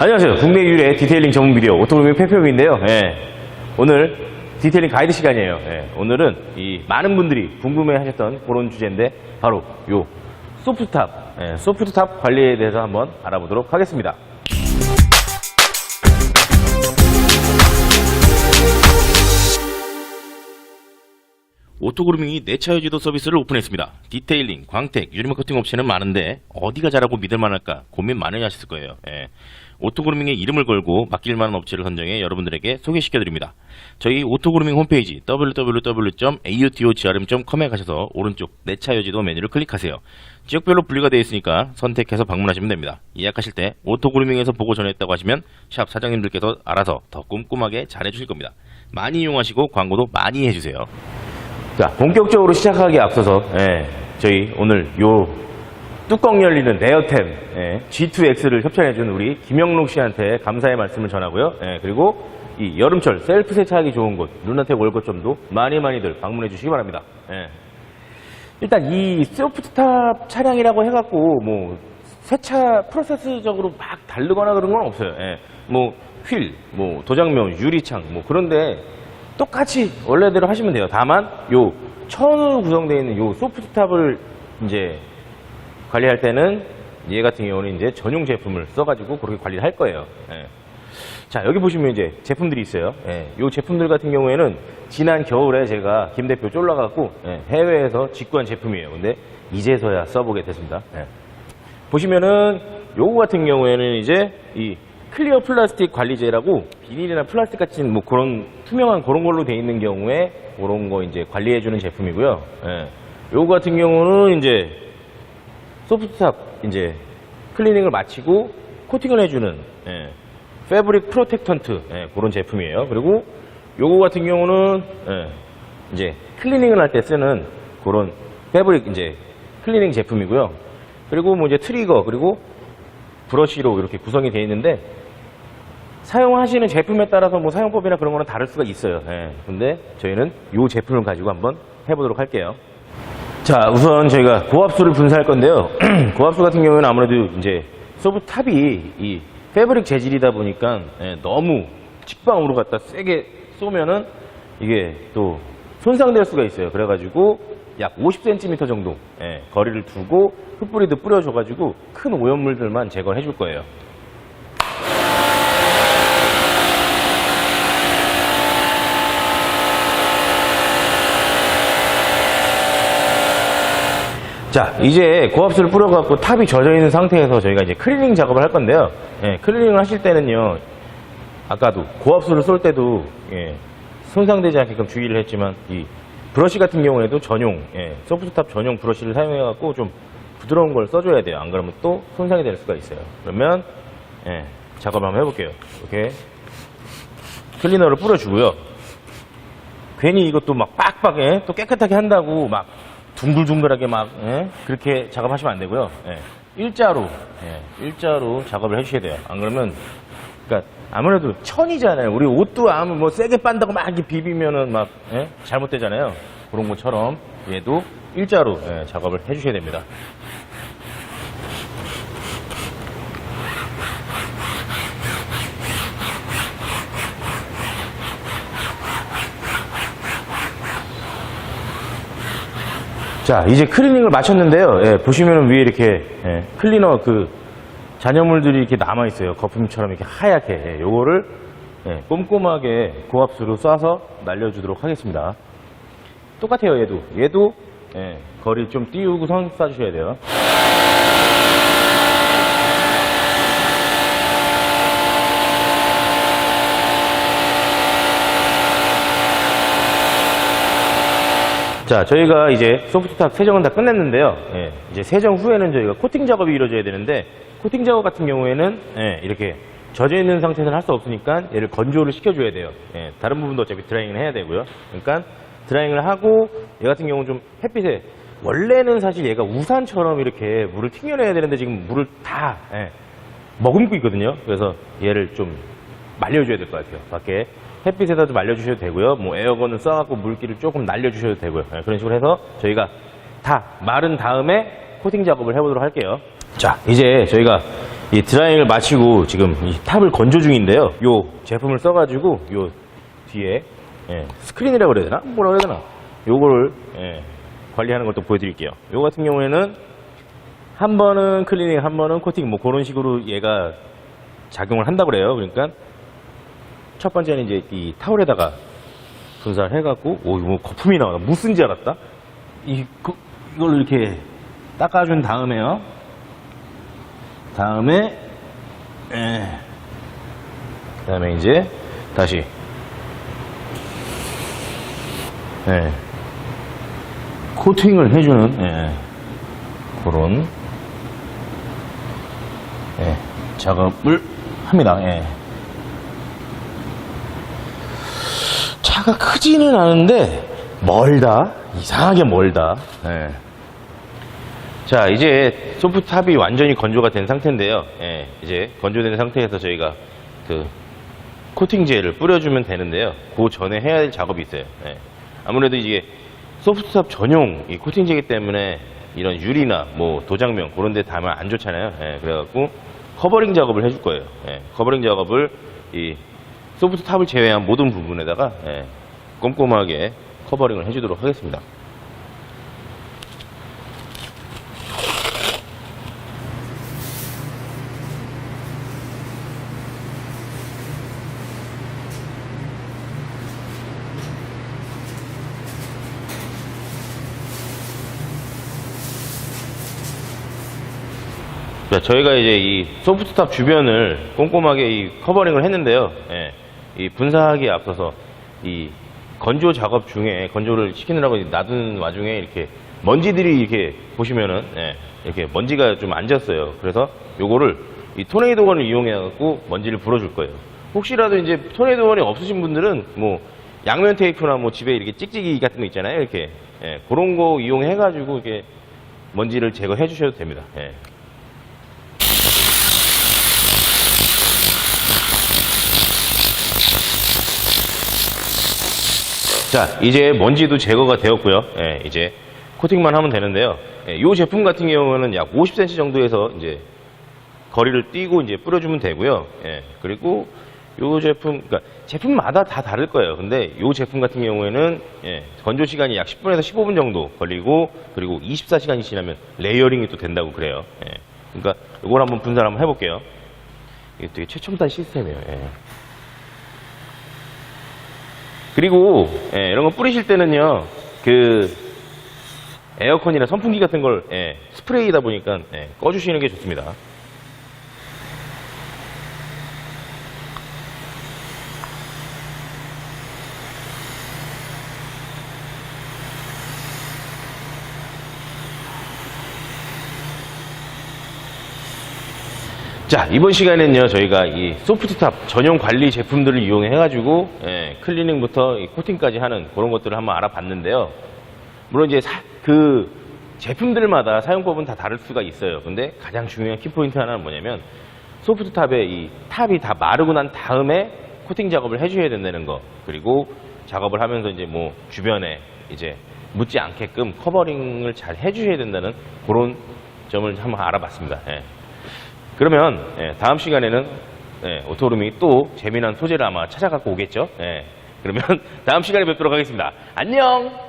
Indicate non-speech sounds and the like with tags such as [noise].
안녕하세요. 국내 유일의 디테일링 전문 비디오 오토그루밍 페페용인데요. 예. 오늘 디테일링 가이드 시간이에요. 예. 오늘은 이 많은 분들이 궁금해하셨던 그런 주제인데 바로 요 소프트탑, 예, 소프트탑 관리에 대해서 한번 알아보도록 하겠습니다. 오토그루밍이 내차 여지도 서비스를 오픈했습니다. 디테일링, 광택, 유리막 커팅 업체는 많은데 어디가 잘하고 믿을 만할까 고민 많이 하셨을 거예요. 예. 오토그루밍의 이름을 걸고 맡길 만한 업체를 선정해 여러분들에게 소개시켜드립니다. 저희 오토그루밍 홈페이지 www.autogrm.com에 가셔서 오른쪽 내 차 여지도 메뉴를 클릭하세요. 지역별로 분리가 되어 있으니까 선택해서 방문하시면 됩니다. 예약하실 때 오토그루밍에서 보고 전했다고 하시면 샵 사장님들께서 알아서 더 꼼꼼하게 잘해주실 겁니다. 많이 이용하시고 광고도 많이 해주세요. 자, 본격적으로 시작하기에 앞서서, 예, 저희 오늘 요 뚜껑 열리는 레어템, 예, G2X를 협찬해준 우리 김영록 씨한테 감사의 말씀을 전하고요. 예, 그리고 이 여름철 셀프 세차하기 좋은 곳, 루나텍 월거점도 많이 많이들 방문해 주시기 바랍니다. 예. 일단 이 소프트탑 차량이라고 해갖고 뭐 세차 프로세스적으로 막 다르거나 그런 건 없어요. 예. 뭐 휠, 뭐 도장면, 유리창, 뭐 그런데 똑같이 원래대로 하시면 돼요. 다만 요 천으로 구성되어 있는 요 소프트탑을 이제 관리할 때는 얘 같은 경우는 이제 전용 제품을 써가지고 그렇게 관리를 할 거예요. 예. 자 여기 보시면 이제 제품들이 있어요. 예. 요 제품들 같은 경우에는 지난 겨울에 제가 김 대표 쫄라갖고 예, 해외에서 직구한 제품이에요. 근데 이제서야 써보게 됐습니다. 예. 보시면은 요거 같은 경우에는 이제 이 클리어 플라스틱 관리제라고 비닐이나 플라스틱 같은 뭐 그런 투명한 그런 걸로 돼 있는 경우에 그런 거 이제 관리해 주는 제품이고요. 예. 요거 같은 경우는 이제 소프트탑 이제 클리닝을 마치고 코팅을 해주는 예, 패브릭 프로텍턴트 예, 그런 제품이에요. 그리고 요거 같은 경우는 예, 이제 클리닝을 할 때 쓰는 그런 패브릭 이제 클리닝 제품이고요. 그리고 뭐 이제 트리거 그리고 브러쉬로 이렇게 구성이 되어 있는데 사용하시는 제품에 따라서 뭐 사용법이나 그런 거는 다를 수가 있어요. 예, 근데 저희는 요 제품을 가지고 한번 해보도록 할게요. 자, 우선 저희가 고압수를 분사할 건데요. [clears throat] 고압수 같은 경우에는 아무래도 이제 소프 탑이 이 패브릭 재질이다 보니까 예, 너무 직방으로 갖다 세게 쏘면은 이게 또 손상될 수가 있어요. 그래가지고 약 50cm 정도 예, 거리를 두고 흩뿌리도 뿌려줘가지고 큰 오염물들만 제거를 해줄 거예요. 자, 이제 고압수를 뿌려갖고 탑이 젖어 있는 상태에서 저희가 이제 클리닝 작업을 할 건데요. 예, 클리닝을 하실 때는요, 아까도 고압수를 쏠 때도 예, 손상되지 않게끔 주의를 했지만 이 브러쉬 같은 경우에도 전용 예, 소프트탑 전용 브러쉬를 사용해갖고 좀 부드러운 걸 써줘야 돼요. 안 그러면 또 손상이 될 수가 있어요. 그러면 예, 작업을 한번 해볼게요. 이렇게 클리너를 뿌려주고요. 괜히 이것도 막 빡빡 예, 또 깨끗하게 한다고 막 둥글둥글하게 막 예, 그렇게 작업하시면 안 되고요. 예, 일자로 예, 일자로 작업을 해주셔야 돼요. 안 그러면 그러니까 아무래도 천이잖아요. 우리 옷도 아무 뭐 세게 빤다고 막 이렇게 비비면은 막 예? 잘못되잖아요. 그런 것처럼 얘도 일자로 예, 작업을 해주셔야 됩니다. 자, 이제 클리닝을 마쳤는데요. 예, 보시면 위에 이렇게 예, 클리너 그 잔여물들이 이렇게 남아 있어요. 거품처럼 이렇게 하얗게. 예, 요거를 예, 꼼꼼하게 고압수로 쏴서 날려주도록 하겠습니다. 똑같아요, 얘도. 얘도 예, 거리 좀 띄우고 선 쏴주셔야 돼요. 자, 저희가 이제 소프트탑 세정은 다 끝냈는데요. 예, 이제 세정 후에는 저희가 코팅 작업이 이루어져야 되는데 코팅 작업 같은 경우에는 예, 이렇게 젖어 있는 상태에서는 할 수 없으니까 얘를 건조를 시켜줘야 돼요. 예, 다른 부분도 어차피 드라이잉을 해야 되고요. 그러니까 드라이잉을 하고 얘 같은 경우는 좀 햇빛에 원래는 사실 얘가 우산처럼 이렇게 물을 튕겨내야 되는데 지금 물을 다 예, 머금고 있거든요. 그래서 얘를 좀 말려줘야 될 것 같아요. 밖에 햇빛에다도 말려주셔도 되고요. 뭐 에어건을 써갖고 물기를 조금 날려주셔도 되고요. 네, 그런 식으로 해서 저희가 다 마른 다음에 코팅 작업을 해보도록 할게요. 자, 이제 저희가 이 드라이를 마치고 지금 이 탑을 건조 중인데요. 요 제품을 써가지고 요 뒤에 예, 스크린이라고 그래야 되나? 뭐라고 해야 되나? 요거를 예, 관리하는 걸또 보여드릴게요. 요 같은 경우에는 한 번은 클리닝, 한 번은 코팅, 뭐 그런 식으로 얘가 작용을 한다고 그래요. 그러니까 첫 번째는 이제 이 타월에다가 분사를 해갖고, 오, 이거 뭐 거품이 나와. 무슨 지 알았다? 이, 그, 이걸 이렇게 닦아준 다음에요. 다음에, 에, 다음에 이제 다시, 예, 코팅을 해주는, 예, 그런, 예, 작업을 합니다. 예. 차가 크지는 않은데 멀다. 이상하게 멀다. 예. 자, 이제 소프트탑이 완전히 건조가 된 상태인데요. 예, 이제 건조된 상태에서 저희가 그 코팅제를 뿌려주면 되는데요. 그 전에 해야 될 작업이 있어요. 예. 아무래도 이게 소프트탑 전용 이 코팅제이기 때문에 이런 유리나 뭐 도장면 그런 데 닿으면 안 좋잖아요. 예, 그래갖고 커버링 작업을 해줄 거예요. 예, 커버링 작업을 이 소프트 탑을 제외한 모든 부분에다가 예, 꼼꼼하게 커버링을 해주도록 하겠습니다. 자, 저희가 이제 이 소프트탑 주변을 꼼꼼하게 이 커버링을 했는데요. 예, 이 분사하기에 앞서서 이 건조 작업 중에 건조를 시키느라고 놔둔 와중에 이렇게 먼지들이 이렇게 보시면은 예, 이렇게 먼지가 좀 앉았어요. 그래서 요거를 이 토네이도건을 이용해 갖고 먼지를 불어줄 거예요. 혹시라도 이제 토네이도건이 없으신 분들은 뭐 양면 테이프나 뭐 집에 이렇게 찍찍이 같은 거 있잖아요. 이렇게 예, 그런 거 이용해 가지고 이렇게 먼지를 제거해 주셔도 됩니다. 예. 자, 이제 먼지도 제거가 되었고요. 예, 이제 코팅만 하면 되는데요. 예, 이 제품 같은 경우는 약 50cm 정도에서 이제 거리를 띄고 이제 뿌려주면 되고요. 예, 그리고 이 제품, 그러니까 제품마다 다 다를 거예요. 근데 이 제품 같은 경우에는 예, 건조 시간이 약 10분에서 15분 정도 걸리고 그리고 24시간이 지나면 레이어링이 또 된다고 그래요. 예, 그러니까 이걸 한번 분산 한번 해볼게요. 이게 되게 최첨단 시스템이에요. 예. 그리고 예, 이런 거 뿌리실 때는요 그 에어컨이나 선풍기 같은 걸 예, 스프레이다 보니까 예, 꺼주시는 게 좋습니다. 자 이번 시간에는요 저희가 이 소프트탑 전용 관리 제품들을 이용해 가지고 예, 클리닝부터 이 코팅까지 하는 그런 것들을 한번 알아봤는데요. 물론 이제 사- 그 제품들마다 사용법은 다 다를 수가 있어요. 근데 가장 중요한 키포인트 하나는 뭐냐면 소프트탑의 이 탑이 다 마르고 난 다음에 코팅 작업을 해줘야 된다는 거. 그리고 작업을 하면서 이제 뭐 주변에 이제 묻지 않게끔 커버링을 잘 해주셔야 된다는 그런 점을 한번 알아봤습니다. 예. 그러면 예, 다음 시간에는 예, 오토룸이 또 재미난 소재를 아마 찾아갖고 오겠죠. 예, 그러면 [laughs] 다음 시간에 뵙도록 하겠습니다. 안녕.